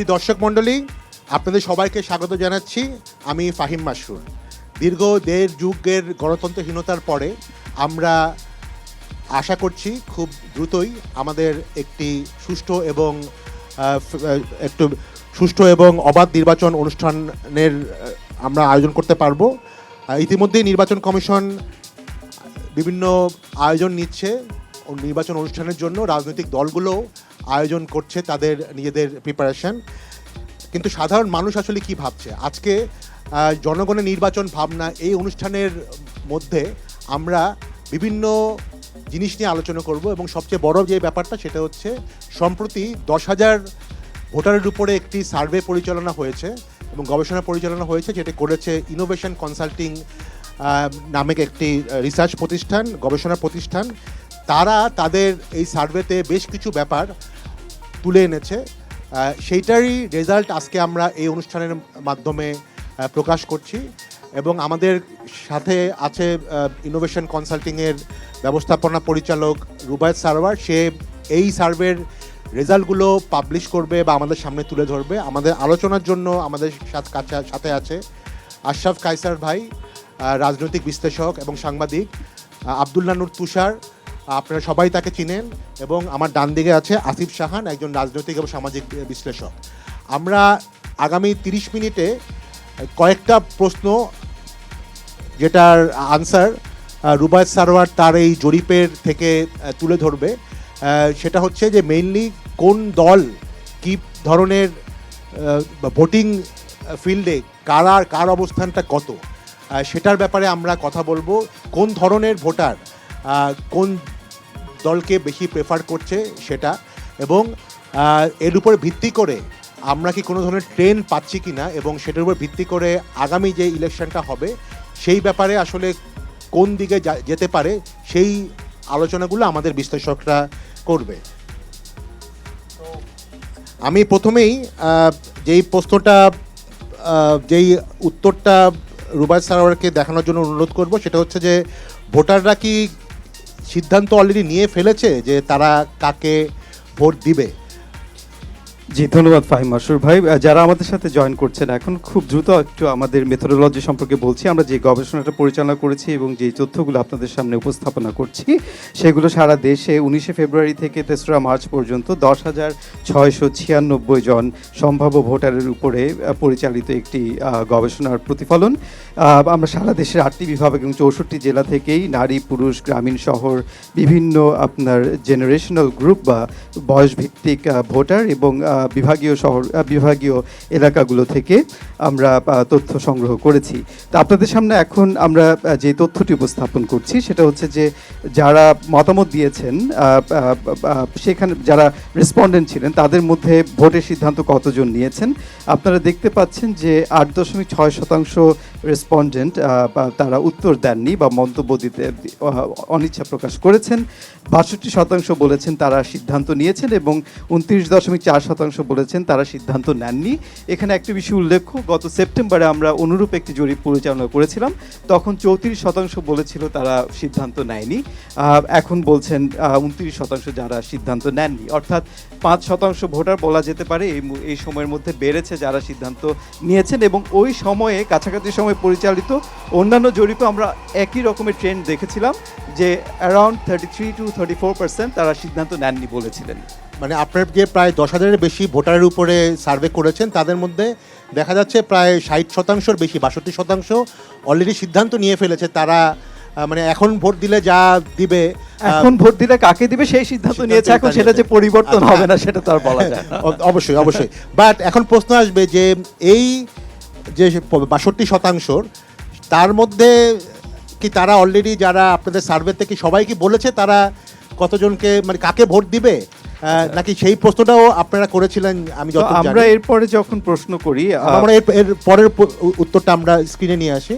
সুধী দর্শক মণ্ডলী, আপনাদের সবাইকে স্বাগত জানাচ্ছি। আমি ফাহিম মাসরুর দীর্ঘ দেড় যুগের গণতন্ত্রহীনতার পরে আমরা আশা করছি খুব দ্রুতই আমাদের একটি সুষ্ঠু এবং একটু সুষ্ঠু এবং অবাধ নির্বাচন অনুষ্ঠানের আমরা আয়োজন করতে পারব। ইতিমধ্যেই নির্বাচন কমিশন বিভিন্ন আয়োজন নিচ্ছে। নির্বাচন অনুষ্ঠানের জন্য রাজনৈতিক দলগুলো আয়োজন করছে তাদের নিজেদের প্রিপারেশন কিন্তু সাধারণ মানুষ আসলে কি ভাবছে? আজকে জনগণের নির্বাচন ভাবনা এই অনুষ্ঠানের মধ্যে আমরা বিভিন্ন জিনিস নিয়ে আলোচনা করব এবং সবচেয়ে বড় যে ব্যাপারটা সেটা হচ্ছে, সম্প্রতি দশ হাজার ভোটারের উপরে একটি সার্ভে পরিচালনা হয়েছে এবং গবেষণা পরিচালনা হয়েছে, যেটি করেছে ইনোভেশন কনসাল্টিং নামে একটি রিসার্চ প্রতিষ্ঠান, গবেষণা প্রতিষ্ঠান। তারা তাদের এই সার্ভেতে বেশ কিছু ব্যাপার তুলে এনেছে। সেইটারই রেজাল্ট আজকে আমরা এই অনুষ্ঠানের মাধ্যমে প্রকাশ করছি এবং আমাদের সাথে আছে ইনোভেশন কনসাল্টিংয়ের ব্যবস্থাপনা পরিচালক রুবায়ত সারওয়ার সে এই সার্ভের রেজাল্টগুলো পাবলিশ করবে বা আমাদের সামনে তুলে ধরবে। আমাদের আলোচনার জন্য আমাদের সাথ- আছে আশরাফ কাইসার ভাই রাজনৈতিক বিশ্লেষক এবং সাংবাদিক আহ, আবদুল্লাহ নূর তুষার। আপনারা সবাই তাকে চিনেন এবং আমার ডান দিকে আছে আসিফ সাহান একজন রাজনৈতিক এবং সামাজিক বিশ্লেষক। আমরা আগামী তিরিশ মিনিটে কয়েকটা প্রশ্ন যেটার আনসার রুবায়ত সারোয়ার তার এই জরিপের থেকে তুলে ধরবে। সেটা হচ্ছে যে মেইনলি কোন দল কি ধরনের ভোটিং ফিল্ডে কারার কার অবস্থানটা কত? সেটার ব্যাপারে আমরা কথা বলব। কোন ধরনের ভোটার কোন দলকে বেশি প্রেফার করছে সেটা। এবং এর উপর ভিত্তি করে আমরা কি কোনো ধরনের ট্রেন পাচ্ছি কি না এবং সেটার উপর ভিত্তি করে আগামী যে ইলেকশনটা হবে, সেই ব্যাপারে আসলে কোন দিকে যেতে পারে সেই আলোচনাগুলো আমাদের বিশ্লেষকরা করবে। আমি প্রথমেই যেই প্রশ্নটা যেই উত্তরটা রুবাই সারোয়ারকে দেখানোর জন্য অনুরোধ করব, সেটা হচ্ছে যে, ভোটাররা কি সিদ্ধান্ত অলরেডি নিয়ে ফেলেছে যে তারা কাকে ভোট দিবে। জি, ধন্যবাদ ফাহিম মাসুর ভাই। যারা আমাদের সাথে জয়েন করছেন এখন খুব দ্রুত একটু আমাদের মেথোডোলজি সম্পর্কে বলছি। আমরা যে গবেষণাটা পরিচালনা করেছি এবং যে তথ্যগুলো আপনাদের সামনে উপস্থাপনা করছি, সেগুলো সারা দেশে উনিশে ফেব্রুয়ারি থেকে তেসরা মার্চ পর্যন্ত দশ হাজার ছয়শো ছিয়ানব্বই জন সম্ভাব্য ভোটারের উপরে পরিচালিত একটি গবেষণার প্রতিফলন। আমরা সারা দেশের আটটি বিভাগ এবং চৌষট্টি জেলা থেকেই নারী, পুরুষ, গ্রামীণ শহর, বিভিন্ন আপনার জেনারেশনাল গ্রুপ বা বয়সভিত্তিক ভোটার এবং বিভাগীয় শহর বিভাগীয় এলাকাগুলো থেকে আমরা তথ্য সংগ্রহ করেছি। তো আপনাদের সামনে এখন আমরা যে তথ্যটি উপস্থাপন করছি, সেটা হচ্ছে যে যারা মতামত দিয়েছেন সেখানে যারা রেসপন্ডেন্ট ছিলেন, তাদের মধ্যে ভোটের সিদ্ধান্ত কতজন নিয়েছেন? আপনারা দেখতে পাচ্ছেন যে আট দশমিক ছয় শতাংশ রেসপন্ডেন্ট তারা উত্তর দেননি বা মন্তব্য দিতে অনিচ্ছা প্রকাশ করেছেন। বাষট্টি শতাংশ বলেছেন তারা সিদ্ধান্ত নিয়েছেন এবং উনত্রিশ দশমিক চার শতাংশ বলেছেন তারা সিদ্ধান্ত নেননি। এখানে একটি বিষয় উল্লেখ্য গত সেপ্টেম্বরে আমরা অনুরূপ একটি জরিপ পরিচালনা করেছিলাম। তখন চৌত্রিশ শতাংশ বলেছিল তারা সিদ্ধান্ত নেয়নি। এখন বলছেন উনত্রিশ শতাংশ যারা সিদ্ধান্ত নেননি। অর্থাৎ পাঁচ শতাংশ ভোটার বলা যেতে পারে এই এই সময়ের মধ্যে বেড়েছে যারা সিদ্ধান্ত নিয়েছেন এবং ওই সময়ে, কাছাকাছি সময় পরিচালিত অন্যান্য জরিপে আমরা একই রকমের ট্রেন্ড দেখেছিলাম যে around thirty three two thirty four percent তারা সিদ্ধান্ত নেননি বলেছিলেন। মানে আপনার যে প্রায় দশ হাজারের বেশি ভোটারের উপরে সার্ভে করেছেন, তাদের মধ্যে দেখা যাচ্ছে প্রায় ষাট শতাংশর বেশি বাষট্টি শতাংশ অলরেডি সিদ্ধান্ত নিয়ে ফেলেছে তারা মানে এখন ভোট দিলে যা দিবে এখন ভোট দিলে কাকে দিবে সেই সিদ্ধান্ত নিয়েছে। এখন সেটা যে পরিবর্তন আচ্ছা। হবে না সেটা তো আর বলা যায় অব- অবশ্যই অবশ্যই। বাট এখন প্রশ্ন আসবে যে এই যে বাষট্টি শতাংশর তার মধ্যে কি তারা অলরেডি যারা আপনাদের সার্ভে থেকে সবাই কি বলেছে তারা কতজনকে মানে কাকে ভোট দিবে? নাকি সেই প্রশ্নটাও আপনারা করেছিলেন আমি যত আমরা এরপরে যখন প্রশ্ন করি আমরা এর এর পরের উত্তরটা আমরা স্ক্রিনে নিয়ে আসি।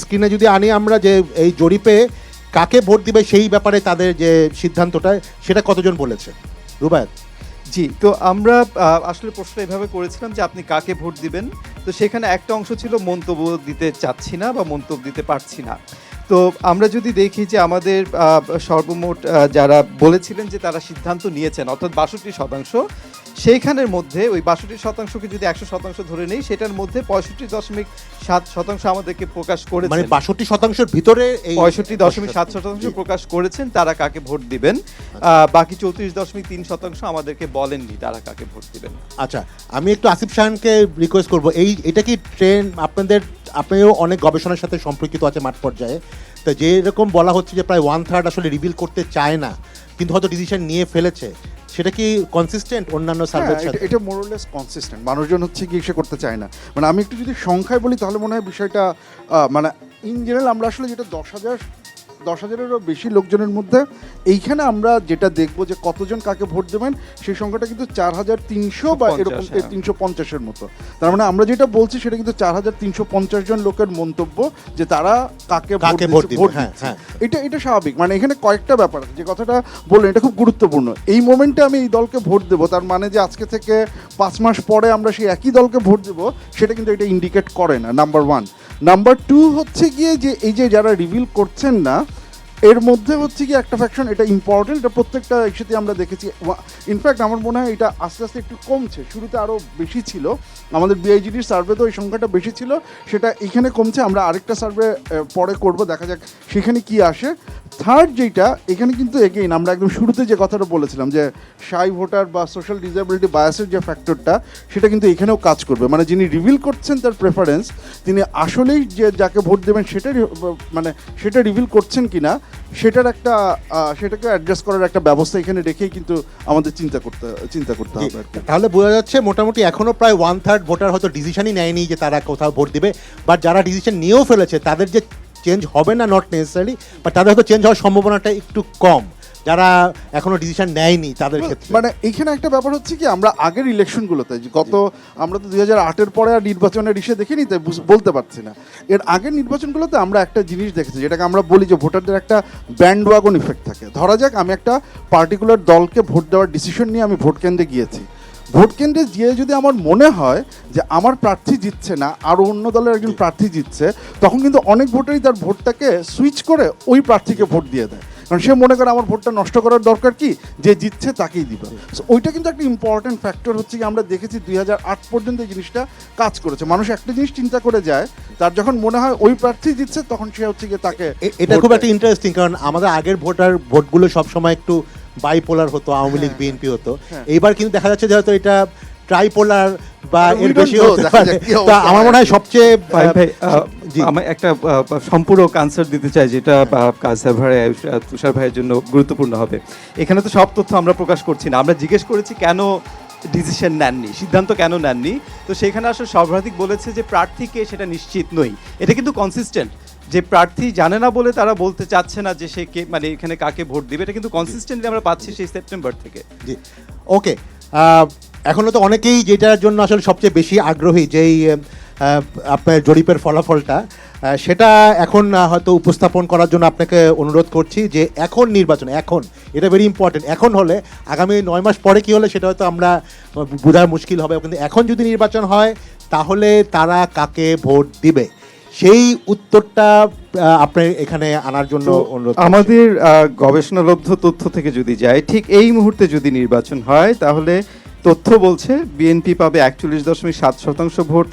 স্ক্রিনে যদি আনি আমরা যে এই জরিপে কাকে ভোট দিবে সেই ব্যাপারে তাদের যে সিদ্ধান্তটা সেটা কতজন বলেছে? রুবায়ত। জি তো আমরা আসলে প্রশ্ন এভাবে করেছিলাম যে আপনি কাকে ভোট দিবেন? তো সেখানে একটা অংশ ছিল মন্তব্য দিতে চাচ্ছি না বা মন্তব্য দিতে পারছি না। তো আমরা যদি দেখি যে আমাদের সর্বমোট যারা বলেছিলেন যে তারা সিদ্ধান্ত নিয়েছেন, অর্থাৎ বাষট্টি শতাংশ সেইখানের মধ্যে ওই বাষট্টি শতাংশকে যদি একশো শতাংশ ধরে নেই সেটার মধ্যে পঁয়ষট্টি দশমিক সাত শতাংশ আমাদেরকে প্রকাশ করে মানে বাষট্টি শতাংশের ভিতরে এই পঁয়ষট্টি দশমিক সাত শতাংশ। প্রকাশ করেছেন তারা কাকে ভোট দিবেন? বাকি চৌত্রিশ দশমিক তিন শতাংশ আমাদেরকে বলেননি তারা কাকে ভোট দিবেন। আচ্ছা আমি একটু আসিফ শাহানকে রিকোয়েস্ট করব। এই এটা কি ট্রেন আপনাদের আপনিও অনেক গবেষণার সাথে সম্পর্কিত আছে মাঠ পর্যায়ে। তো যেরকম বলা হচ্ছে যে প্রায় ওয়ান থার্ড আসলে রিভিল করতে চায় না কিন্তু হয়তো ডিসিশন নিয়ে ফেলেছে। সেটা কি কনসিস্টেন্ট অন্যান্য হ্যাঁ, সার্ভের এটা- সাথে? এটা মোরলেস কনসিস্টেন্ট মানুষজন হচ্ছে কি সে করতে চায় না। মানে আমি একটু যদি সংখ্যায় বলি তাহলে মনে হয় বিষয়টা মানে ইন জেনারেল আমরা আসলে যেটা দশ হাজার দশ হাজারেরও বেশি লোকজনের মধ্যে এইখানে আমরা যেটা দেখব যে কতজন কাকে ভোট দেবেন সেই সংখ্যাটা কিন্তু চার হাজার তিনশো বা 150, এরকম হ্যাঁ। তিনশো পঞ্চাশের মতো তার মানে আমরা যেটা বলছি সেটা কিন্তু চার হাজার তিনশো পঞ্চাশ জন লোকের মন্তব্য যে তারা কাকে ভোট দিচ্ছে- হ্যাঁ। হ্যাঁ। এটা এটা স্বাভাবিক মানে এখানে কয়েকটা ব্যাপার যে কথাটা বললেন এটা খুব গুরুত্বপূর্ণ এই মোমেন্টে আমি এই দলকে ভোট দেবো তার মানে যে আজকে থেকে পাঁচ মাস পরে আমরা সেই একই দলকে ভোট দেবো সেটা কিন্তু এটা ইন্ডিকেট করে না নাম্বার ওয়ান নাম্বার টু হচ্ছে গিয়ে যে এই যে যারা রিভিল করছেন না এর মধ্যে হচ্ছে কি একটা ফ্যাকশন এটা ইম্পর্টেন্ট এটা প্রত্যেকটা ইস্যুতে আমরা দেখেছি। ইনফ্যাক্ট আমার মনে হয় এটা আস্তে আস্তে একটু কমছে। শুরুতে আরও বেশি ছিল। আমাদের বিআইজিডির সার্ভেতে ওই সংখ্যাটা বেশি ছিল। সেটা এখানে কমছে, আমরা আরেকটা সার্ভে পরে করব, দেখা যাক সেখানে কি আসে। থার্ড যেটা, এখানে কিন্তু এগেইন আমরা একদম শুরুতে যে কথাটা বলেছিলাম, যে সাই ভোটার বা সোশ্যাল ডিসেবিলিটি বায়াসের যে ফ্যাক্টরটা সেটা কিন্তু এখানেও কাজ করবে। মানে যিনি রিভিল করছেন তার প্রেফারেন্স তিনি আসলেই যে যাকে ভোট দেবেন সেটা মানে সেটা রিভিল করছেন কিনা সেটার একটা সেটাকে অ্যাডজাস্ট করার একটা ব্যবস্থা এখানে রেখেই কিন্তু আমাদের চিন্তা করতে চিন্তা করতে হবে তাহলে বোঝা যাচ্ছে মোটামুটি এখনও প্রায় ওয়ান থার্ড ভোটার হয়তো ডিসিশনই নেয়নি যে তারা কোথাও ভোট দেবে। বাট যারা ডিসিশন নিয়েও ফেলেছে, তাদের যে চেঞ্জ হবে না নট নেসেসারি বাট তাদের হয়তো চেঞ্জ হওয়ার সম্ভাবনাটা একটু কম। যারা এখনও ডিসিশন নেয়নি তাদের ক্ষেত্রে। মানে এইখানে একটা ব্যাপার হচ্ছে কি আমরা আগের ইলেকশনগুলোতে গত আমরা তো দুই হাজার আটের পরে আর নির্বাচনের ইসে দেখিনি তাই বলতে পারছি না। এর আগের নির্বাচনগুলোতে আমরা একটা জিনিস দেখেছি যেটাকে আমরা বলি যে ভোটারদের একটা ব্যান্ড ওয়াগন ইফেক্ট থাকে। ধরা যাক আমি একটা পার্টিকুলার দলকে ভোট দেওয়ার ডিসিশন নিয়ে আমি ভোট কেন্দ্রে গিয়েছি। ভোট কেন্দ্রে গিয়ে যদি আমার মনে হয় যে আমার প্রার্থী জিতছে না আর অন্য দলের একজন প্রার্থী জিতছে তখন কিন্তু অনেক ভোটারই তার ভোটটাকে সুইচ করে ওই প্রার্থীকে ভোট দিয়ে দেয়। কারণ সে মনে করে আমার ভোটটা নষ্ট করার দরকার কি? যে জিতছে তাকেই দিবে। ওইটা কিন্তু একটা ইম্পর্টেন্ট ফ্যাক্টর হচ্ছে কি আমরা দেখেছি দুই হাজার আট পর্যন্ত এই জিনিসটা কাজ করেছে। মানুষ একটা জিনিস চিন্তা করে যায় তার যখন মনে হয় ওই প্রার্থী জিতছে তখন সে হচ্ছে গিয়ে তাকে এটা খুব একটা ইন্টারেস্টিং কারণ আমাদের আগের ভোটার ভোটগুলো সবসময় একটু বাইপোলার হতো আওয়ামী লীগ বিএনপি হতো। হ্যাঁ। এইবার কিন্তু দেখা যাচ্ছে যে হয়তো এটা ট্রাইপোলার বা এর বেশি আমার মনে হয় সবচেয়ে আমি একটা সম্পূরক আনসার দিতে চাই যেটা আহ, কাউসার ভাই তুষার ভাইয়ের জন্য গুরুত্বপূর্ণ হবে। এখানে তো সব তথ্য আমরা প্রকাশ করছি না। আমরা জিজ্ঞেস করেছি কেন ডিসিশন নেননি সিদ্ধান্ত কেন নেননি? তো সেখানে আসলে সর্বাধিক বলেছে যে প্রার্থীকে সেটা নিশ্চিত নই। এটা কিন্তু কনসিস্টেন্ট যে প্রার্থী জানে না বলে তারা বলতে চাচ্ছে না যে সে কে মানে এখানে কাকে ভোট দিবে এটা কিন্তু কনসিস্টেন্টলি আমরা পাচ্ছি সেই সেপ্টেম্বর থেকে। জি। ওকে এখনও তো অনেকেই যেটার জন্য আসলে সবচেয়ে বেশি আগ্রহী যেই আপনার জরিপের ফলাফলটা সেটা এখন হয়তো উপস্থাপন করার জন্য আপনাকে অনুরোধ করছি যে এখন নির্বাচন এখন এটা ভেরি ইম্পর্টেন্ট এখন হলে আগামী নয় মাস পরে কি হলে সেটা হয়তো আমরা আহ, বোঝা মুশকিল হবে কিন্তু এখন যদি নির্বাচন হয় তাহলে তারা কাকে ভোট দিবে? সেই উত্তরটা আহ, আপনি এখানে আনার জন্য অনুরোধ আমাদের গবেষণালব্ধ তথ্য থেকে যদি যায় ঠিক এই মুহূর্তে যদি নির্বাচন হয় তাহলে তথ্য বলছে বিএনপি পাবে একচল্লিশ দশমিক সাত শতাংশ ভোট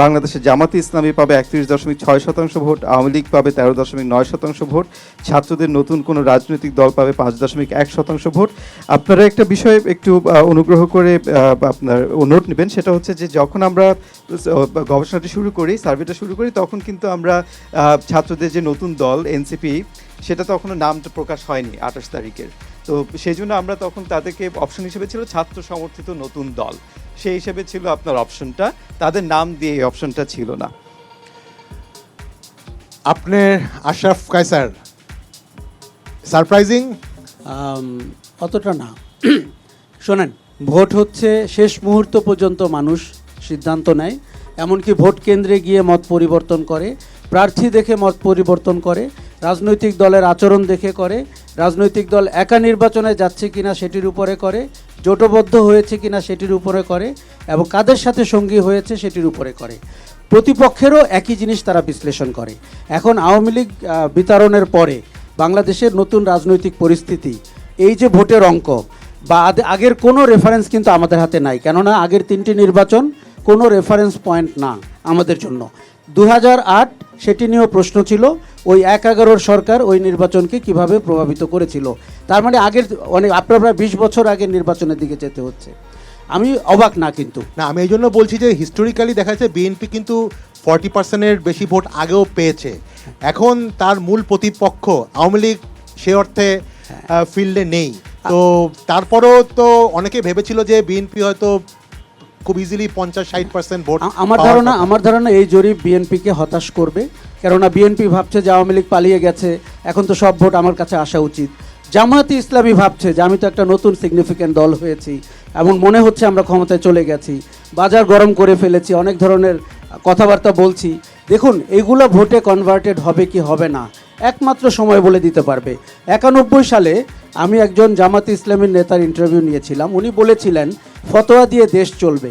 বাংলাদেশের জামাতে ইসলামী পাবে একত্রিশ দশমিক ছয় শতাংশ ভোট, আওয়ামী লীগ পাবে তেরো দশমিক নয় শতাংশ ভোট, ছাত্রদের নতুন কোনো রাজনৈতিক দল পাবে পাঁচ দশমিক এক শতাংশ ভোট। আপনারা একটা বিষয়ে একটু অনুগ্রহ করে আপনার নোট নেবেন, সেটা হচ্ছে যে যখন আমরা গবেষণাটি শুরু করি, সার্ভেটা শুরু করি, তখন কিন্তু আমরা ছাত্রদের যে নতুন দল, এনসিপি, সেটা তখনও নামটা প্রকাশ হয়নি আঠাশ তারিখের। তো সেই জন্য আমরা তখন তাদেরকে অপশন হিসেবে ছিল ছাত্র সমর্থিত নতুন দল। সেই হিসেবে ছিল আপনার অপশনটা তাদের নাম দিয়ে এই অপশনটা ছিল না। আপনার আশরাফ কায়সার সারপ্রাইজিং? অতটা না। শোনেন ভোট হচ্ছে শেষ মুহূর্ত পর্যন্ত মানুষ সিদ্ধান্ত নেয় এমনকি ভোট কেন্দ্রে গিয়ে মত পরিবর্তন করে প্রার্থী দেখে মত পরিবর্তন করে রাজনৈতিক দলের আচরণ দেখে করে, রাজনৈতিক দল একা নির্বাচনে যাচ্ছে কিনা সেটির উপরে করে, জোটবদ্ধ হয়েছে কিনা সেটির উপরে করে, এবং কাদের সাথে সঙ্গী হয়েছে সেটির উপরে করে। প্রতিপক্ষেরও একই জিনিস তারা বিশ্লেষণ করে। এখন আওয়ামী লীগ বিতরণের পরে বাংলাদেশের নতুন রাজনৈতিক পরিস্থিতি, এই যে ভোটের অঙ্ক, বা আগের কোনো রেফারেন্স কিন্তু আমাদের হাতে নাই। কেননা আগের তিনটি নির্বাচন কোনো রেফারেন্স পয়েন্ট না আমাদের জন্য। দু হাজার আট সেটি নিয়েও প্রশ্ন ছিল ওই এক এগারোর সরকার ওই নির্বাচনকে কীভাবে প্রভাবিত করেছিল। তার মানে আগের অনেক আপনার প্রায় বিশ বছর আগে নির্বাচনের দিকে যেতে হচ্ছে। আমি অবাক না কিন্তু। না আমি এই জন্য বলছি যে হিস্টোরিক্যালি দেখা যাচ্ছে বিএনপি কিন্তু ফর্টি পার্সেন্টের বেশি ভোট আগেও পেয়েছে। এখন তার মূল প্রতিপক্ষ আওয়ামী লীগ সে অর্থে ফিল্ডে নেই। তো তারপরেও তো অনেকে ভেবেছিল যে বিএনপি হয়তো খুব ইজিলি পঞ্চাশ ষাট পার্সেন্ট ভোট আমার ধারণা আমার ধারণা এই জরিপ বিএনপিকে হতাশ করবে। কেননা বিএনপি ভাবছে যে আওয়ামী লীগ পালিয়ে গেছে। এখন তো সব ভোট আমার কাছে আসা উচিত। জামায়াতে ইসলামী ভাবছে যে আমি তো একটা নতুন সিগনিফিক্যান্ট দল হয়েছি এমন মনে হচ্ছে আমরা ক্ষমতায় চলে গেছি। বাজার গরম করে ফেলেছি অনেক ধরনের কথাবার্তা বলছি। দেখুন এইগুলো ভোটে কনভার্টেড হবে কি হবে না? একমাত্র সময় বলে দিতে পারবে। একানব্বই সালে আমি একজন জামাত ইসলামের নেতার ইন্টারভিউ নিয়েছিলাম। উনি বলেছিলেন, ফতোয়া দিয়ে দেশ চলবে।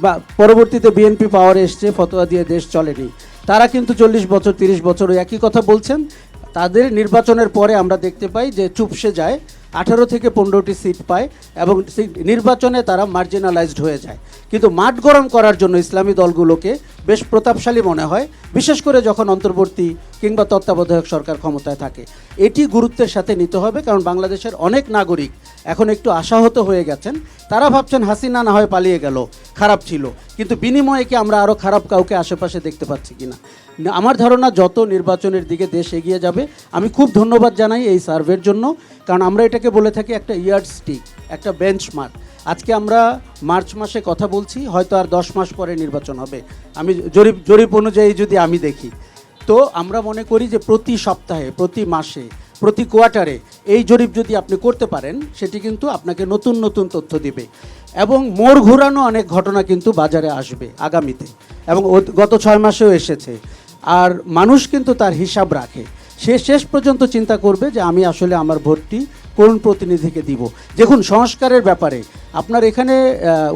বা পরবর্তীতে বিএনপি পাওয়ারে এসছে, ফতোয়া দিয়ে দেশ চলেনি। তারা কিন্তু চল্লিশ বছর, তিরিশ বছর একই কথা বলছেন। তাদের নির্বাচনের পরে আমরা দেখতে পাই যে চুপসে যায়। আঠারো থেকে পনেরোটি সিট পায় এবং নির্বাচনে তারা মার্জিনালাইজড হয়ে যায়। কিন্তু মাঠ গরম করার জন্য ইসলামী দলগুলোকে বেশ প্রতাপশালী মনে হয়, বিশেষ করে যখন অন্তর্বর্তী কিংবা তত্ত্বাবধায়ক সরকার ক্ষমতায় থাকে। এটি গুরুত্বের সাথে নিতে হবে, কারণ বাংলাদেশের অনেক নাগরিক এখন একটু আশাহত হয়ে গেছেন। তারা ভাবছেন হাসিনা না হয় পালিয়ে গেল। খারাপ ছিল। কিন্তু বিনিময়ে কি আমরা আরও খারাপ কাউকে আশেপাশে দেখতে পাচ্ছি কি না, আমার ধারণা যত নির্বাচনের দিকে দেশ এগিয়ে যাবে আমি খুব ধন্যবাদ জানাই এই সার্ভের জন্য কারণ আমরা এটাকে বলে থাকি একটা ইয়ার্ড স্টিক একটা বেঞ্চমার্ক আজকে আমরা মার্চ মাসে কথা বলছি হয়তো আর দশ মাস পরে নির্বাচন হবে। আমি জরিপ জরিপ অনুযায়ী যদি আমি দেখি। তো আমরা মনে করি যে প্রতি সপ্তাহে প্রতি মাসে প্রতি কোয়ার্টারে এই জরিপ যদি আপনি করতে পারেন সেটি কিন্তু আপনাকে নতুন নতুন তথ্য দিবে। এবং মোড় ঘোরানো অনেক ঘটনা কিন্তু বাজারে আসবে আগামীতে এবং গত ছয় মাসেও এসেছে। আর মানুষ কিন্তু তার হিসাব রাখে। সে শেষ পর্যন্ত চিন্তা করবে যে আমি আসলে আমার ভোটটি কোন প্রতিনিধিকে দিব। দেখুন, সংস্কারের ব্যাপারে আপনার এখানে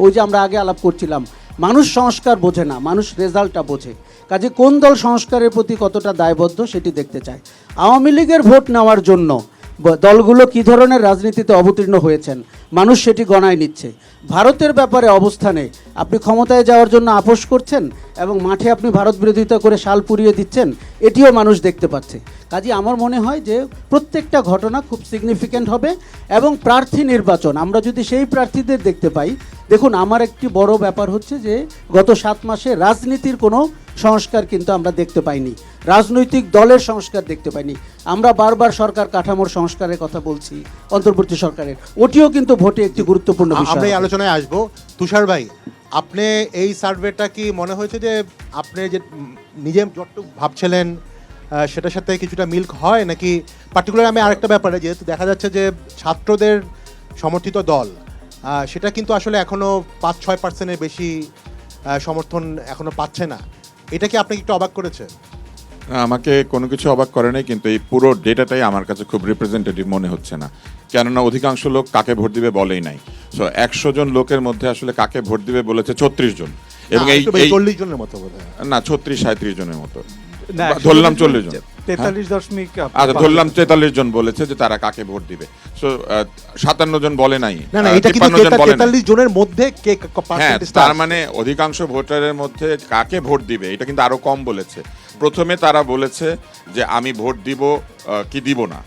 ওই যে আমরা আগে আলাপ করছিলাম, মানুষ সংস্কার বোঝে না, মানুষ রেজাল্টটা বোঝে। কাজে কোন দল সংস্কারের প্রতি কতটা দায়বদ্ধ সেটি দেখতে চায়। আওয়ামী লীগের ভোট নেওয়ার জন্য দলগুলো কি ধরনের রাজনীতিতে অবতীর্ণ হয়েছেন? মানুষ সেটি গণায় নিচ্ছে। ভারতের ব্যাপারে অবস্থানে আপনি ক্ষমতায় যাওয়ার জন্য আপোষ করছেন এবং মাঠে আপনি ভারত বিরোধিতা করে শাল পুড়িয়ে দিচ্ছেন, এটিও মানুষ দেখতে পাচ্ছে। কাজে আমার মনে হয় যে প্রত্যেকটা ঘটনা খুব সিগনিফিক্যান্ট হবে এবং প্রার্থী নির্বাচন, আমরা যদি সেই প্রার্থীদের দেখতে পাই দেখুন আমার একটি বড় ব্যাপার হচ্ছে যে গত সাত মাসে রাজনীতির কোনো সংস্কার কিন্তু আমরা দেখতে পাইনি। রাজনৈতিক দলের সংস্কার দেখতে পাইনি। আমরা বারবার সরকার কাঠামোর সংস্কারের কথা বলছি অন্তর্বর্তী সরকারের। ওটিও কিন্তু ভোটে একটি গুরুত্বপূর্ণ বিষয় আমরা এই আলোচনায় আসব। তুষার ভাই আপনি এই সার্ভেটা কি মনে হয়েছে যে আপনি যে নিজে যতটুকু ভাবছিলেন সেটার সাথে কিছুটা মিল্ক হয় নাকি? পার্টিকুলার আমি আরেকটা ব্যাপারে যেহেতু দেখা যাচ্ছে যে ছাত্রদের সমর্থিত দল সেটা কিন্তু আসলে এখনও পাঁচ ছয় পার্সেন্টের বেশি সমর্থন এখনও পাচ্ছে না। এটা কি আপনাকে একটু অবাক করেছে আমাকে কোনো কিছু অবাক করে নাই কিন্তু এই পুরো ডেটাটাই আমার কাছে খুব রিপ্রেজেন্টেটিভ মনে হচ্ছে না। কেননা অধিকাংশ লোক কাকে ভোট দিবে বলেই নাই। সো একশো জন লোকের মধ্যে আসলে কাকে ভোট দিবে বলেছে ছত্রিশ জন। এবং এই চল্লিশ জনের মতো না ছত্রিশ সাঁত্রিশ জনের মতো। না, ধরলাম চল্লিশ জন। তেতাল্লিশ দশমিক আচ্ছা ধরলাম তেতাল্লিশ জন বলেছে যে তারা কাকে ভোট দিবে। সো সাতান্ন জন বলে নাই। না না এটা কিন্তু 53 জন বলে নাই। তেতাল্লিশ জনের মধ্যে কে হ্যাঁ তার মানে অধিকাংশ ভোটারের মধ্যে কাকে ভোট দিবে এটা কিন্তু আরও কম বলেছে। প্রথমে তারা বলেছে যে আমি ভোট দিব আহ, কি দিব না।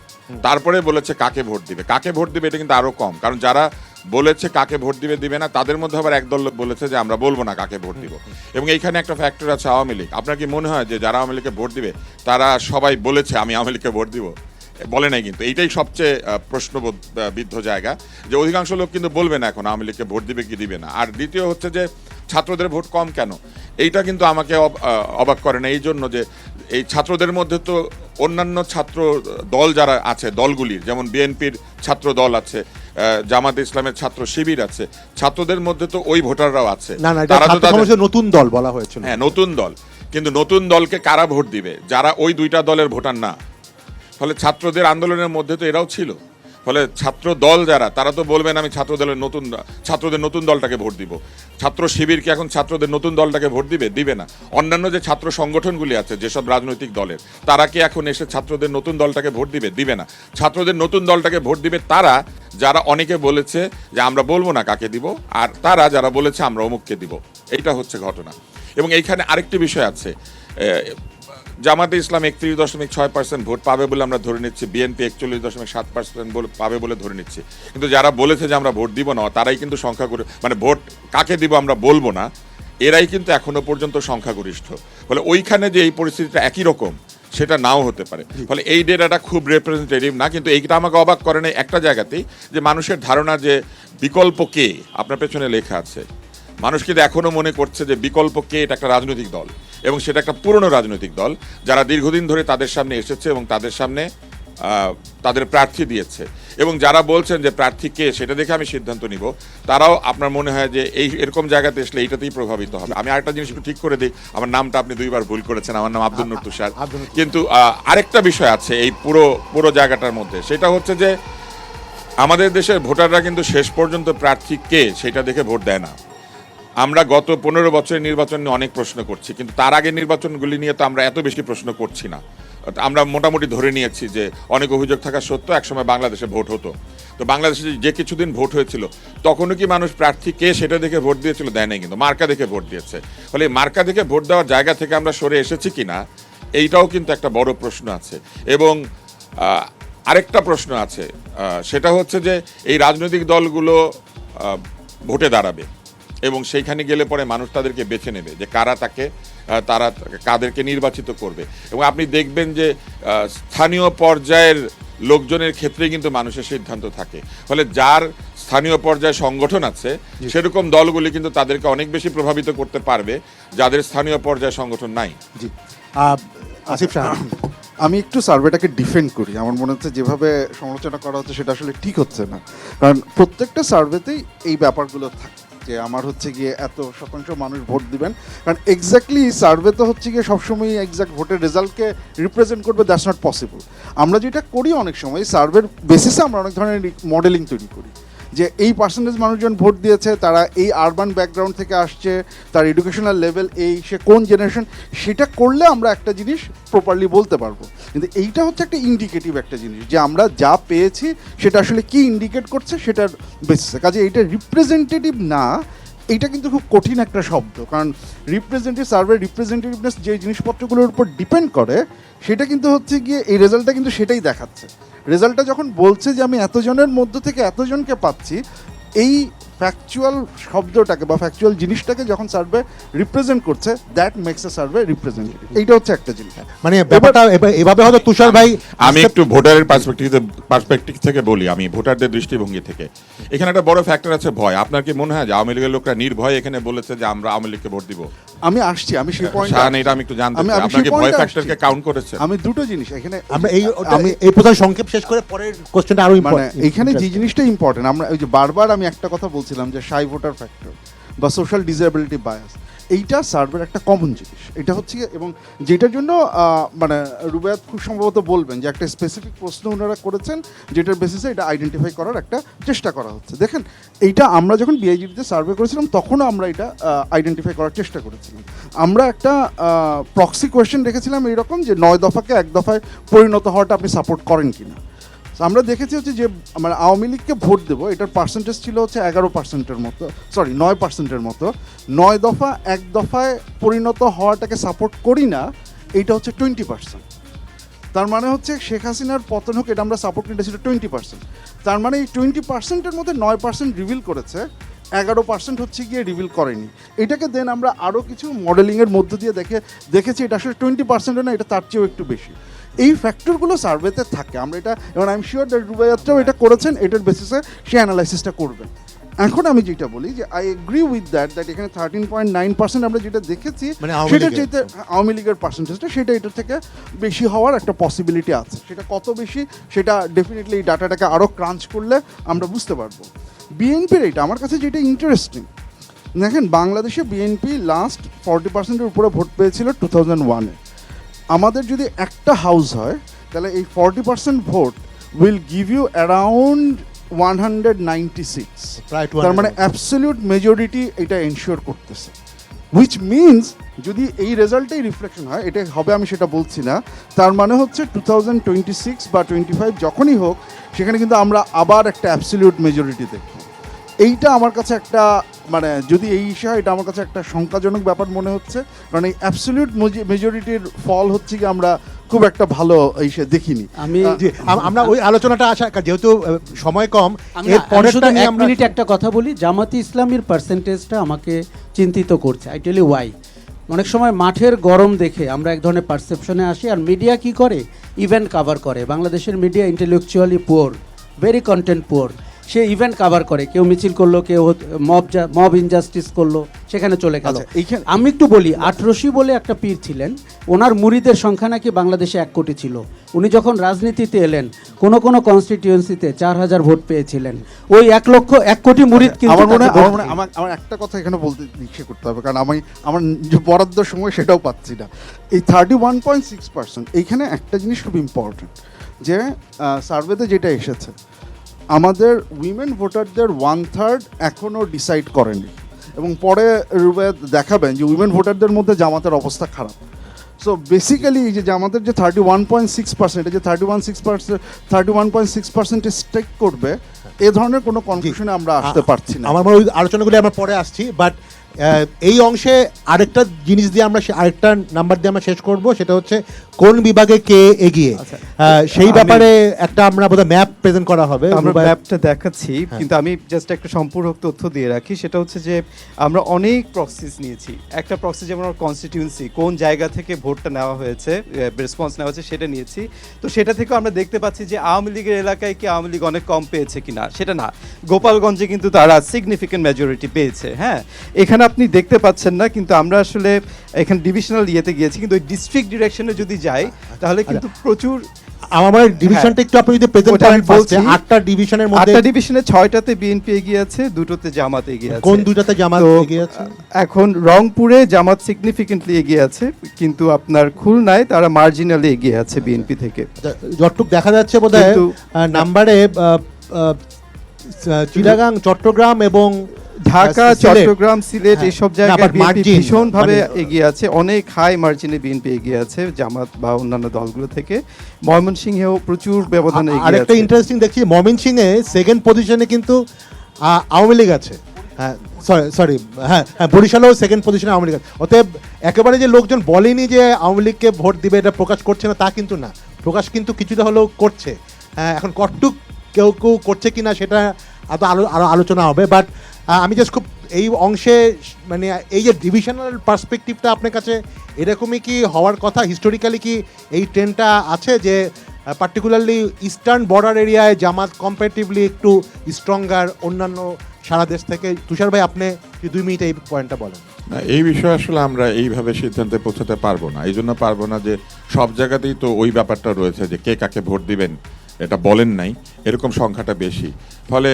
তারপরে বলেছে কাকে ভোট দিবে। কাকে ভোট দিবে এটা কিন্তু আরও কম। কারণ যারা বলেছে কাকে ভোট দিবে দিবে না। তাদের মধ্যে আবার একদল লোক বলেছে যে আমরা বলব না কাকে ভোট দিব। এবং এইখানে একটা ফ্যাক্টর আছে আওয়ামী লীগ। আপনার কি মনে হয় যে যারা আওয়ামী লীগকে ভোট দিবে, তারা সবাই বলেছে আমি আওয়ামী লীগকে ভোট দিব? বলে নাই কিন্তু। এইটাই সবচেয়ে প্রশ্নবিদ্ধ জায়গা। যে অধিকাংশ লোক কিন্তু বলবে না এখন আওয়ামী লীগকে ভোট দিবে কি দিবে না। আর দ্বিতীয় হচ্ছে যে ছাত্রদের ভোট কম কেন? এইটা কিন্তু আমাকে অব- অবাক করে না। এই জন্য যে এই ছাত্রদের মধ্যে তো অন্যান্য ছাত্র দল যারা আছে, দলগুলির, যেমন বিএনপির ছাত্র দল আছে জামাত ইসলামের ছাত্র শিবির আছে। ছাত্রদের মধ্যে তো ওই ভোটাররাও আছে। না না তারা তো নতুন দল বলা হয়েছিল। হ্যাঁ নতুন দল। কিন্তু নতুন দলকে কারা ভোট দিবে? যারা ওই দুইটা দলের ভোটার না। ফলে ছাত্রদের আন্দোলনের মধ্যে তো এরাও ছিল। ফলে ছাত্র দল যারা, তারা তো বলবেন আমি ছাত্র দলের নতুন, ছাত্রদের নতুন দলটাকে ভোট দিব। ছাত্র শিবির কি এখন ছাত্রদের নতুন দলটাকে ভোট দিবে? দিবে না। অন্যান্য যে ছাত্র সংগঠনগুলি আছে, যেসব রাজনৈতিক দলের, তারা কি এখন এসে ছাত্রদের নতুন দলটাকে ভোট দিবে? দিবে না। ছাত্রদের নতুন দলটাকে ভোট দিবে তারা, যারা অনেকে বলেছে যে আমরা বলব না কাকে দিব, আর তারা যারা বলেছে আমরা অমুককে দিব। এইটা হচ্ছে ঘটনা। এবং এইখানে আরেকটি বিষয় আছে। জামাতে ইসলাম একত্রিশ দশমিক ছয় পার্সেন্ট ভোট পাবে বলে আমরা ধরে নিচ্ছি, বিএনপি একচল্লিশ দশমিক সাত পার্সেন্ট পাবে বলে ধরে নিচ্ছি। কিন্তু যারা বলেছে যে আমরা ভোট দিব না, তারাই কিন্তু সংখ্যা করে মানে ভোট কাকে দিব আমরা বলব না, এরাই কিন্তু এখনও পর্যন্ত সংখ্যাগরিষ্ঠ। ফলে ওইখানে যে এই পরিস্থিতিটা একই রকম, সেটা নাও হতে পারে। ফলে এই ডেটাটা খুব রিপ্রেজেন্টেটিভ না, কিন্তু এইটা আমাকে অবাক করে একটা জায়গাতেই যে মানুষের ধারণা যে বিকল্প কে, আপনার পেছনে লেখা আছে। মানুষ কিন্তু এখনও মনে করছে যে বিকল্প কে? এটা একটা রাজনৈতিক দল। এবং সেটা একটা পুরনো রাজনৈতিক দল যারা দীর্ঘদিন ধরে তাদের সামনে এসেছে এবং তাদের সামনে তাদের প্রার্থী দিয়েছে। এবং যারা বলছেন যে প্রার্থী কে সেটা দেখে আমি সিদ্ধান্ত নিব। তারাও আপনার মনে হয় যে এই এরকম জায়গাতে আসলে এইটাতেই প্রভাবিত হবে। আমি আরেকটা জিনিস একটু ঠিক করে দিই আমার নামটা আপনি দুইবার ভুল করেছেন আমার নাম আব্দুল নুর তুষার। কিন্তু আরেকটা বিষয় আছে এই পুরো পুরো জায়গাটার মধ্যে। সেটা হচ্ছে যে আমাদের দেশের ভোটাররা কিন্তু শেষ পর্যন্ত প্রার্থী কে? সেটা দেখে ভোট দেয় না। আমরা গত পনেরো বছরের নির্বাচন নিয়ে অনেক প্রশ্ন করছি, কিন্তু তার আগে নির্বাচনগুলি নিয়ে তো আমরা এত বেশি প্রশ্ন করছি না। আমরা মোটামুটি ধরে নিয়েছি যে অনেক অভিযোগ থাকা সত্ত্বেও একসময় বাংলাদেশে ভোট হতো। তো বাংলাদেশে যে কিছুদিন ভোট হয়েছিল, তখনও কি মানুষ প্রার্থী কে সেটা দেখে ভোট দিয়েছিল? দেয় নাই কিন্তু, মার্কা দেখে ভোট দিয়েছে। ফলে মার্কা দেখে ভোট দেওয়ার জায়গা থেকে আমরা সরে এসেছি কি না, এইটাও কিন্তু একটা বড় প্রশ্ন আছে। এবং আরেকটা প্রশ্ন আছে সেটা হচ্ছে যে এই রাজনৈতিক দলগুলো ভোটে দাঁড়াবে। এবং সেইখানে গেলে পরে মানুষ তাদেরকে বেছে নেবে যে কারা তাকে তারা কাদেরকে নির্বাচিত করবে। এবং আপনি দেখবেন যে স্থানীয় পর্যায়ের লোকজনের ক্ষেত্রে কিন্তু মানুষের সিদ্ধান্ত থাকে। ফলে যার স্থানীয় পর্যায়ে সংগঠন আছে সেরকম দলগুলি কিন্তু তাদেরকে অনেক বেশি প্রভাবিত করতে পারবে যাদের স্থানীয় পর্যায়ে সংগঠন নাই। জি। আসিফ শাহ আমি একটু সার্ভেটাকে ডিফেন্ড করি। আমার মনে হচ্ছে যেভাবে সমালোচনা করা হচ্ছে সেটা আসলে ঠিক হচ্ছে না। কারণ প্রত্যেকটা সার্ভেতেই এই ব্যাপারগুলো থাকে। যে আমার হচ্ছে গিয়ে এত শতাংশ মানুষ ভোট দিবেন। কারণ এক্স্যাক্টলি সার্ভে তো হচ্ছে গিয়ে সবসময় এক্স্যাক্ট ভোটের রেজাল্টকে রিপ্রেজেন্ট করবে দ্যাটস নট পসিবল আমরা যেটা করি অনেক সময় সার্ভের বেসিসে আমরা অনেক ধরনের মডেলিং তৈরি করি। যে এই পার্সেন্টেজ মানুষজন ভোট দিয়েছে, তারা এই আরবান ব্যাকগ্রাউন্ড থেকে আসছে, তার এডুকেশনাল লেভেল এই, সে কোন জেনারেশন সেটা করলে আমরা একটা জিনিস প্রপারলি বলতে পারব। কিন্তু এইটা হচ্ছে একটা ইন্ডিকেটিভ একটা জিনিস, যে আমরা যা পেয়েছি, সেটা আসলে কি ইন্ডিকেট করছে, সেটার বেসিসে কাজে এইটা রিপ্রেজেন্টেটিভ না, এইটা কিন্তু খুব কঠিন একটা শব্দ। কারণ রিপ্রেজেন্টেটিভ সার্ভে রিপ্রেজেন্টেটিভনেস যে জিনিসপত্রগুলোর উপর ডিপেন্ড করে, সেটা কিন্তু হচ্ছে গিয়ে, এই রেজাল্টটা কিন্তু সেটাই দেখাচ্ছে। রেজাল্টটা যখন বলছে যে আমি এতজনের মধ্য থেকে এতজনকে পাচ্ছি এই ফ্যাকচুয়াল শব্দটাকে বা ফ্যাকচুয়াল জিনিসটাকে যখন সার্ভে রিপ্রেজেন্ট করছে that makes a survey representative এইটা হচ্ছে একটা জিনিস। মানে ব্যাপারটা এবার- এভাবে হয়তো তুষার ভাই আমি একটু ভোটারের পার্সপেক্টিভ পার্সপেক্টিভ থেকে বলি আমি ভোটারদের দৃষ্টিভঙ্গি থেকে। এখানে একটা বড় ফ্যাক্টর আছে ভয়। আপনার কি মনে হয় যে আওয়ামী লীগের লোকরা নির্ভয় এখানে বলেছে যে আমরা আওয়ামী লীগকে ভোট দিব? আমি আসছি আমি সেই পয়েন্ট শাহান এটা আমি একটু জানতে আমি- চাই আমি আপনার কি ভয় point-এ ফ্যাক্টরকে আসছি। কাউন্ট করেছে আমি দুটো জিনিস এখানে আমরা এই আমি এই প্রথম সংক্ষেপ শেষ করে পরের কোশ্চেনটা আরও মানে important. এখানে যে জিনিসটা ইম্পর্টেন্ট আমরা ওই যে বারবার আমি একটা কথা বলছিলাম যে সাই ভোটার ফ্যাক্টর বা সোশ্যাল ডিসেবিলিটি বায়াস এইটা সার্ভের একটা কমন জিনিস। এটা হচ্ছে এবং যেটার জন্য মানে রুবায়াত খুব সম্ভবত বলবেন যে একটা স্পেসিফিক প্রশ্ন ওনারা করেছেন, যেটার বেসিসে এটা আইডেন্টিফাই করার একটা চেষ্টা করা হচ্ছে। দেখেন, এইটা আমরা যখন বিআইজিতে সার্ভে করেছিলাম, তখনও আমরা এটা আইডেন্টিফাই করার চেষ্টা করেছিলাম। আমরা একটা প্রক্সি কোয়েশ্চেন রেখেছিলাম এইরকম যে নয় দফাকে এক দফায় পরিণত হওয়াটা আপনি সাপোর্ট করেন কিনা। তো আমরা দেখেছি হচ্ছে যে মানে আওয়ামী লীগকে ভোট দেবো, এটার পার্সেন্টেজ ছিল হচ্ছে এগারো পার্সেন্টের মতো সরি নয় পার্সেন্টের মতো। নয় দফা, এক দফায় পরিণত হওয়াটাকে সাপোর্ট করি না, এইটা হচ্ছে টোয়েন্টি পার্সেন্ট তার মানে হচ্ছে শেখ হাসিনার পতন হোক, এটা আমরা সাপোর্ট করি ছিল টোয়েন্টি পার্সেন্ট তার মানে এই টোয়েন্টি পার্সেন্টের মধ্যে নয় পার্সেন্ট রিভিল করেছে, এগারো পার্সেন্ট হচ্ছে গিয়ে রিভিল করেনি। এটাকে দেন আমরা আরও কিছু মডেলিংয়ের মধ্য দিয়ে দেখে, দেখেছি এটা আসলে টোয়েন্টি পার্সেন্টও না, এটা তার চেয়েও একটু বেশি। এই ফ্যাক্টরগুলো সার্ভেতে থাকে। আমরা এটা এবং আই এম শিওর দ্যাট রুবাইয়াত্রাও এটা করেছেন এটার বেসিসে সে অ্যানালাইসিসটা করবেন এখন আমি যেটা বলি যে I agree with that that এখানে থার্টিন পয়েন্ট নাইন পার্সেন্ট আমরা যেটা দেখেছি মানে সেটা। চাইতে আওয়ামী লীগের পার্সেন্টেজটা সেটা এটার থেকে বেশি হওয়ার একটা পসিবিলিটি আছে। সেটা কত বেশি সেটা ডেফিনেটলি এই ডাটাটাকে আরও ক্রাঞ্চ করলে আমরা বুঝতে পারব। বিএনপির এটা আমার কাছে যেটা ইন্টারেস্টিং দেখেন বাংলাদেশে বিএনপি লাস্ট ফর্টি পার্সেন্টের উপরে ভোট পেয়েছিল টু থাউজেন্ড ওয়ানে আমাদের যদি একটা হাউস হয় তাহলে এই forty percent vote will give you around one hundred ninety six তার মানে অ্যাবসলিউট মেজরিটি এটা এনশিওর করতেছে। হুইচ মিনস যদি এই রেজাল্টেই রিফ্লেকশন হয় এটা হবে আমি সেটা বলছি না তার মানে হচ্ছে টু থাউজেন্ড টোয়েন্টি সিক্স বা টোয়েন্টি ফাইভ যখনই হোক সেখানে কিন্তু আমরা আবার একটা অ্যাবসলিউট মেজরিটি দেখব। এইটা আমার কাছে একটা মানে যদি এই বিষয় এটা আমার কাছে একটা শঙ্কাজনক ব্যাপার মনে হচ্ছে কারণ এই অ্যাবসলিউট মেজরিটির ফল হচ্ছে কি আমরা খুব একটা ভালো এই সে দেখিনি। আমি আমরা ওই আলোচনাটা আসা যেহেতু সময় কম আমি এর পরেরটা শুধু এক মিনিট একটা কথা বলি জামাতি ইসলামের পার্সেন্টেজটা আমাকে চিন্তিত করছে আই টেলি ওয়াই অনেক সময় মাঠের গরম দেখে আমরা এক ধরনের পারসেপশনে আসি আর মিডিয়া কি করে? ইভেন্ট কাভার করে। বাংলাদেশের media intellectually poor very content poor সে ইভেন্ট কাভার করে। কেউ মিছিল করল কেউ মব মব ইনজাস্টিস করল সেখানে চলে গেল। আচ্ছা, আমি একটু বলি আটরশি বলে একটা পীর ছিলেন ওনার মুড়িদের সংখ্যা নাকি বাংলাদেশে এক কোটি ছিল। উনি যখন রাজনীতিতে এলেন কোন কোন কনস্টিটিউয়েন্সিতে চার হাজার ভোট পেয়েছিলেন। ওই এক লক্ষ এক কোটি মুরিদ কিন্তু আমার মনে আমার মনে আমার আমার একটা কথা এখানে বলতে ইচ্ছে করতে হবে কারণ আমি আমার যে বরাদ্দ সময় সেটাও পাচ্ছি না। এই thirty one point six percent এইখানে একটা জিনিস খুব ইম্পর্টেন্ট যে সার্ভেতে যেটা এসেছে আমাদের উইমেন ভোটারদের ওয়ান থার্ড এখনও ডিসাইড করেনি। এবং পরে দেখাবেন যে উইমেন ভোটারদের মধ্যে জামাতের অবস্থা খারাপ। সো বেসিক্যালি এই যে জামাতের যে thirty one point six percent যে thirty one six percent thirty one point six পার্সেন্টে স্টেক করবে এ ধরনের কোনো কনফিউশনে আমরা আসতে পারছি না। আমার আলোচনাগুলো আমরা পরে আসছি বাট এই অংশে আরেকটা জিনিস দিয়ে আমরা আরেকটা নাম্বার দিয়ে আমরা শেষ করব সেটা হচ্ছে কোন বিভাগে কে এগিয়ে। আচ্ছা। সেই ব্যাপারে একটা আমরা বোধহয় ম্যাপ প্রেজেন্ট করা হবে। আমরা ম্যাপটা দেখাচ্ছি কিন্তু আমি জাস্ট একটা সম্পূরক তথ্য দিয়ে রাখি সেটা হচ্ছে যে আমরা অনেক প্রসেস নিয়েছি। একটা প্রসেস যেমন আমার কনস্টিটিউন্সি কোন জায়গা থেকে ভোটটা নেওয়া হয়েছে রেসপন্স নেওয়া হয়েছে সেটা নিয়েছি। তো সেটা থেকে আমরা দেখতে পাচ্ছি যে আওয়ামী লীগের এলাকায় কি আওয়ামী লীগ অনেক কম পেয়েছে কিনা সেটা না। গোপালগঞ্জে কিন্তু তারা সিগনিফিকেন্ট মেজরিটি পেয়েছে হ্যাঁ। এখানে আপনি দেখতে পাচ্ছেন না কিন্তু আমরা আসলে এখানে ডিভিশনাল ইয়েতে গিয়েছি কিন্তু ওই ডিস্ট্রিক্ট ডিরেকশনে যদি যাই তাহলে কিন্তু প্রচুর আমার ডিভিশনটা একটু আপনি যদি প্রেজেন্ট করেন বলছে। আটটা ডিভিশনের মধ্যে আটটা ডিভিশনে ছয়টাতে বিএনপি এগিয়ে আছে দুটোতে জামাত এগিয়ে আছে। কোন দুটাতে জামাত এগিয়ে আছে? এখন রংপুরে জামাত সিগনিফিকেন্টলি এগিয়ে আছে কিন্তু আপনার খুলনায় তারা মার্জিনালি এগিয়ে আছে বিএনপি থেকে। আচ্ছা, যতটুক দেখা যাচ্ছে বোধহয় নাম্বারে চিটাগাং চট্টগ্রাম এবং ঢাকা চট্টগ্রাম সিলেট হ্যাঁ। এইসব জায়গায় বিএনপি ভীষণ ভাবে মানে- এগিয়ে আছে। অনেক হাই মার্জিনে বিএনপি এগিয়ে আছে জামাত বা অন্যান্য দলগুলো থেকে। ময়মনসিংহেও প্রচুর ব্যবধানে এগিয়ে আরেকটা ইন্টারেস্টিং দেখছি মমিন সিং সেকেন্ড পজিশনে কিন্তু আওয়ামী লীগ আছে। হ্যাঁ সরি সরি হ্যাঁ হ্যাঁ বরিশালেও সেকেন্ড পজিশনে আওয়ামী লীগ আছে। অতএব একেবারে যে লোকজন বলেনি যে আওয়ামী লীগকে ভোট দিবে এটা প্রকাশ করছে না তা কিন্তু না। প্রকাশ কিন্তু কিছুটা হলেও করছে। হ্যাঁ এখন কটটুক কেউ কেউ করছে কি না সেটা আলো আলোচনা হবে বাট আমি জাস্ট খুব এই অংশে মানে এই যে ডিভিশনাল পার্সপেক্টিভটা আপনার কাছে এরকমই কি হওয়ার কথা? হিস্টোরিক্যালি কি এই ট্রেনটা আছে যে পার্টিকুলারলি ইস্টার্ন বর্ডার এরিয়ায় জামাত কম্পারেটিভলি একটু স্ট্রঙ্গার অন্যান্য সারা দেশ থেকে? তুষার ভাই, আপনি দুই মিনিট এই পয়েন্টটা বলেন? না, এই বিষয়ে আসলে আমরা এইভাবে সিদ্ধান্তে পৌঁছাতে পারব না। এই জন্য পারব না যে সব জায়গাতেই তো ওই ব্যাপারটা রয়েছে যে কে কাকে ভোট দিবেন, এটা বলেন নাই। এরকম সংখ্যাটা বেশি। ফলে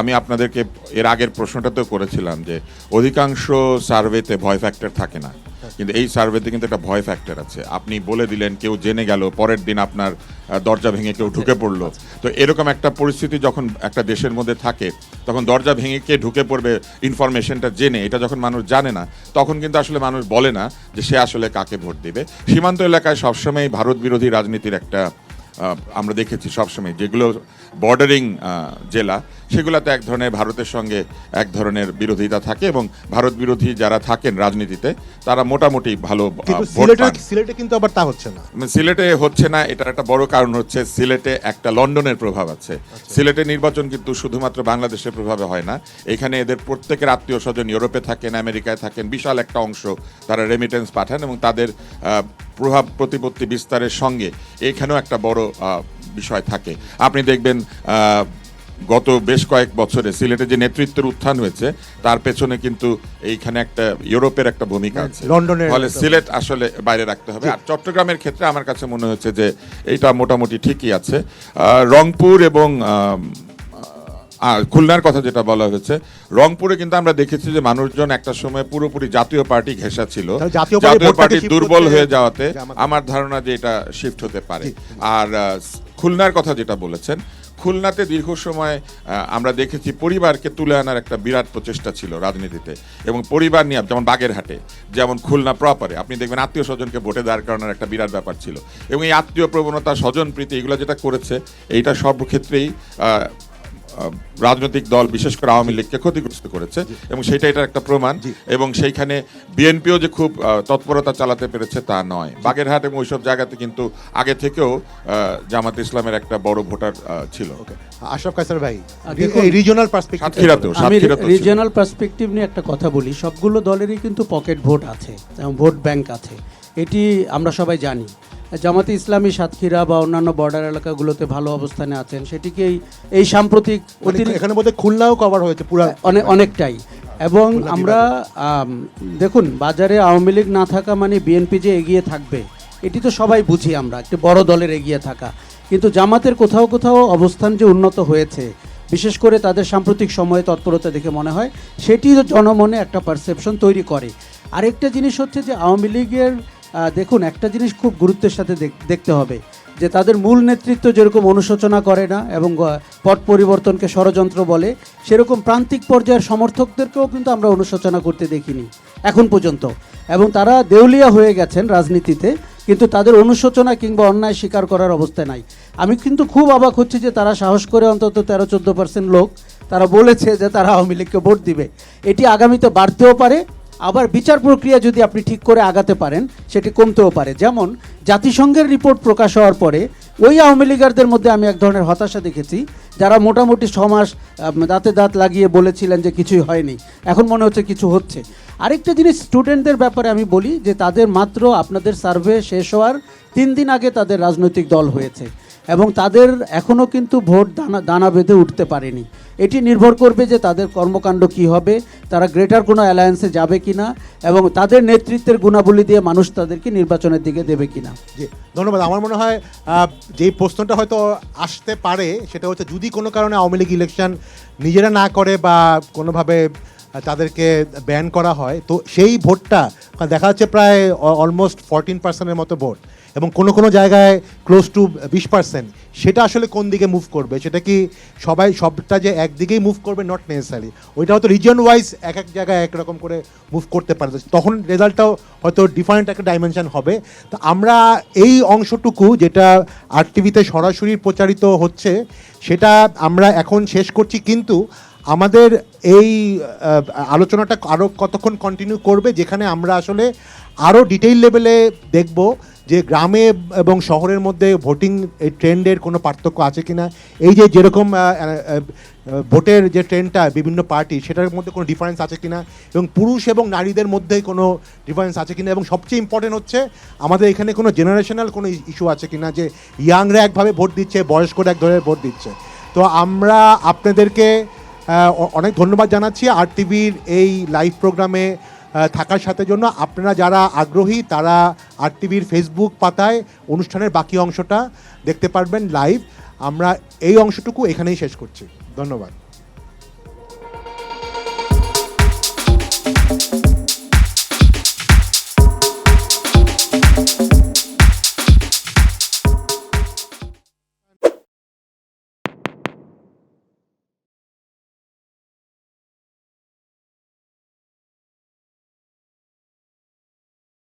আমি আপনাদেরকে এর আগের প্রশ্নটাতেও করেছিলাম যে, অধিকাংশ সার্ভেতে ভয় ফ্যাক্টর থাকে না। কিন্তু এই সার্ভেতে কিন্তু একটা ভয় ফ্যাক্টর আছে। আপনি বলে দিলেন, কেউ জেনে গেল, পরের দিন আপনার দরজা ভেঙে কেউ ঢুকে পড়ল। তো এরকম একটা পরিস্থিতি যখন একটা দেশের মধ্যে থাকে, তখন দরজা ভেঙে কে ঢুকে পড়বে ইনফরমেশনটা জেনে, এটা যখন মানুষ জানে না, তখন কিন্তু আসলে মানুষ বলে না যে, সে আসলে কাকে ভোট দেবে। সীমান্ত এলাকায় সবসময় ভারত বিরোধী রাজনীতির একটা আমরা দেখেছি সবসময়, যেগুলো বর্ডারিং জেলা সেগুলোতে এক ধরনের ভারতের সঙ্গে এক ধরনের বিরোধিতা থাকে এবং ভারত বিরোধী যারা থাকেন রাজনীতিতে তারা মোটামুটি ভালো সিলেটে কিন্তু আবার তা হচ্ছে না। মানে সিলেটে হচ্ছে না এটার একটা বড় কারণ হচ্ছে সিলেটে একটা লন্ডনের প্রভাব আছে। সিলেটে নির্বাচন কিন্তু শুধুমাত্র বাংলাদেশের প্রভাবে হয় না এখানে এদের প্রত্যেকের আত্মীয় স্বজন ইউরোপে থাকেন আমেরিকায় থাকেন বিশাল একটা অংশ তারা রেমিটেন্স পাঠান এবং তাদের প্রভাব প্রতিপত্তি বিস্তারের সঙ্গে এখানেও একটা বড় বিষয় থাকে। আপনি দেখবেন গত বেশ কয়েক বছরে সিলেটে যে নেতৃত্বের উত্থান হয়েছে তার পেছনে কিন্তু এইখানে একটা ইউরোপের একটা ভূমিকা আছে। লন্ডনের ফলে সিলেট আসলে বাইরে রাখতে হবে। আর চট্টগ্রামের ক্ষেত্রে আমার কাছে মনে হচ্ছে যে এইটা মোটামুটি ঠিকই আছে। রংপুর এবং আর খুলনার কথা যেটা বলা হয়েছে রংপুরে কিন্তু আমরা দেখেছি যে মানুষজন একটা সময় পুরোপুরি জাতীয় পার্টি ঘেঁষা ছিল। জাতীয় পার্টি দুর্বল হয়ে যাওয়াতে আমার ধারণা যে এটা শিফট হতে পারে। আর খুলনার কথা যেটা বলেছেন, খুলনাতে দীর্ঘ সময় আমরা দেখেছি পরিবারকে তুলে আনার একটা বিরাট প্রচেষ্টা ছিল রাজনীতিতে এবং পরিবার নিয়ে, যেমন বাগেরহাটে, যেমন খুলনা প্রপারে আপনি দেখবেন আত্মীয় স্বজনকে ভোটে দাঁড় করানোর একটা বিরাট ব্যাপার ছিল। এবং এই আত্মীয় প্রবণতা, স্বজন প্রীতি, এগুলো যেটা করেছে, এইটা সব ক্ষেত্রেই রাজনৈতিক দল বিশেষ করে আওয়ামী লীগকে ক্ষতিগ্রস্ত করেছে এবং সেটা এটার একটা প্রমাণ। এবং সেইখানে বিএনপিও যে খুব তৎপরতা চালাতে পেরেছে তা নয়। বাগেরহাট এবং ওইসব জায়গাতে কিন্তু আগে থেকেও আহ, জামাত ইসলামের একটা বড় ভোটার ছিল। আশরাফ কায়সার ভাই রিজিওনাল পার্সপেক্টিভ সাতক্ষীরাতেও সাতক্ষীরাতেও ছিল। পার্সপেক্টিভ নিয়ে একটা কথা বলি। সবগুলো দলেরই কিন্তু পকেট ভোট আছে যেমন ভোট ব্যাংক আছে। এটি আমরা সবাই জানি। জামাতে ইসলামী সাতক্ষীরা বা অন্যান্য বর্ডার এলাকাগুলোতে ভালো অবস্থানে আছেন সেটিকে এই- সাম্প্রতিক এখানে বোধহয় খুলনাও কভার হয়েছে পুরো অনেক অনেকটাই। এবং আমরা দেখুন বাজারে আওয়ামী লীগ না থাকা মানে বিএনপি যে এগিয়ে থাকবে এটি তো সবাই বুঝি আমরা একটি বড় দলের এগিয়ে থাকা। কিন্তু জামাতের কোথাও কোথাও অবস্থান যে উন্নত হয়েছে বিশেষ করে তাদের সাম্প্রতিক সময়ে তৎপরতা দেখে মনে হয় সেটি জনমনে একটা পারসেপশন তৈরি করে। আরেকটা জিনিস হচ্ছে যে আওয়ামী লীগের দেখুন, একটা জিনিস খুব গুরুত্বের সাথে দেখ- দেখতে হবে, যে তাদের মূল নেতৃত্ব যেরকম অনুশোচনা করে না এবং পট পরিবর্তনকে ষড়যন্ত্র বলে, সেরকম প্রান্তিক পর্যায়ের সমর্থকদেরকেও কিন্তু আমরা অনুশোচনা করতে দেখিনি, এখন পর্যন্ত। এবং তারা দেউলিয়া হয়ে গেছেন রাজনীতিতে, কিন্তু তাদের অনুশোচনা কিংবা অন্যায় স্বীকার করার অবস্থায় নাই। আমি কিন্তু খুব অবাক হচ্ছি যে তারা সাহস করে অন্তত তেরো চোদ্দ পার্সেন্ট লোক, তারা বলেছে যে তারা আওয়ামী লীগকে ভোট দিবে। এটি আগামীতে বাড়তেও পারে আবার বিচার প্রক্রিয়া যদি আপনি ঠিক করে আগাতে পারেন সেটি কমতেও পারে। যেমন জাতিসংঘের রিপোর্ট প্রকাশ হওয়ার পরে ওই আওয়ামী লীগারদের মধ্যে আমি এক ধরনের হতাশা দেখেছি যারা মোটামুটি ছমাস আম, দাঁতে দাঁত লাগিয়ে বলেছিলেন যে কিছুই হয়নি। এখন মনে হচ্ছে কিছু হচ্ছে। আরেকটা জিনিস স্টুডেন্টদের ব্যাপারে আমি বলি যে তাদের মাত্র আপনাদের সার্ভে শেষ হওয়ার তিন দিন আগে তাদের রাজনৈতিক দল হয়েছে। এবং তাদের এখনও কিন্তু ভোট দানা দানা বেঁধে উঠতে পারেনি। এটি নির্ভর করবে যে তাদের কর্মকাণ্ড কি হবে, তারা গ্রেটার কোনো অ্যালায়েন্সে যাবে কি না এবং তাদের নেতৃত্বের গুণাবলী দিয়ে মানুষ তাদেরকে নির্বাচনের দিকে দেবে কিনা। জি, ধন্যবাদ। আমার মনে হয় যেই প্রশ্নটা হয়তো আসতে পারে, সেটা হচ্ছে যদি কোনো কারণে আওয়ামী লীগ ইলেকশন নিজেরা না করে বা কোনোভাবে তাদেরকে ব্যান করা হয়, তো সেই ভোটটা, দেখা যাচ্ছে প্রায় অলমোস্ট ফরটিন পার্সেন্টের মতো ভোট। এবং কোনো কোনো জায়গায় ক্লোজ টু বিশ পার্সেন্ট সেটা আসলে কোন দিকে মুভ করবে? সেটা কি সবাই, সবটা যে একদিকেই মুভ করবে? নট নেসেসারি ওইটা হয়তো রিজন ওয়াইজ এক এক জায়গায় একরকম করে মুভ করতে পারে। তখন রেজাল্টটাও হয়তো ডিফারেন্ট একটা ডাইমেনশন হবে। তো আমরা এই অংশটুকু যেটা আর টিভিতে সরাসরি প্রচারিত হচ্ছে, সেটা আমরা এখন শেষ করছি। কিন্তু আমাদের এই আলোচনাটা আরও কতক্ষণ কন্টিনিউ করবে, যেখানে আমরা আসলে আরও ডিটেইল লেভেলে দেখব। যে গ্রামে এবং শহরের মধ্যে ভোটিং এই ট্রেন্ডের কোনো পার্থক্য আছে কি না এই যে যেরকম ভোটের যে ট্রেন্ডটা বিভিন্ন পার্টি সেটার মধ্যে কোনো ডিফারেন্স আছে কি না এবং পুরুষ এবং নারীদের মধ্যে কোনো ডিফারেন্স আছে কি না এবং সবচেয়ে ইম্পর্টেন্ট হচ্ছে, আমাদের এখানে কোনো জেনারেশনাল কোনো ইস্যু আছে কি না যে ইয়াংরা একভাবে ভোট দিচ্ছে, বয়স্করা এক ধরনের ভোট দিচ্ছে। তো আমরা আপনাদেরকে অনেক ধন্যবাদ জানাচ্ছি। আর টিভির এই লাইভ প্রোগ্রামে থাকার সাথে জন্য আপনারা যারা আগ্রহী, তারা আর টিভির ফেসবুক পাতায় অনুষ্ঠানের বাকি অংশটা দেখতে পারবেন লাইভ আমরা এই অংশটুকু এখানেই শেষ করছি। ধন্যবাদ।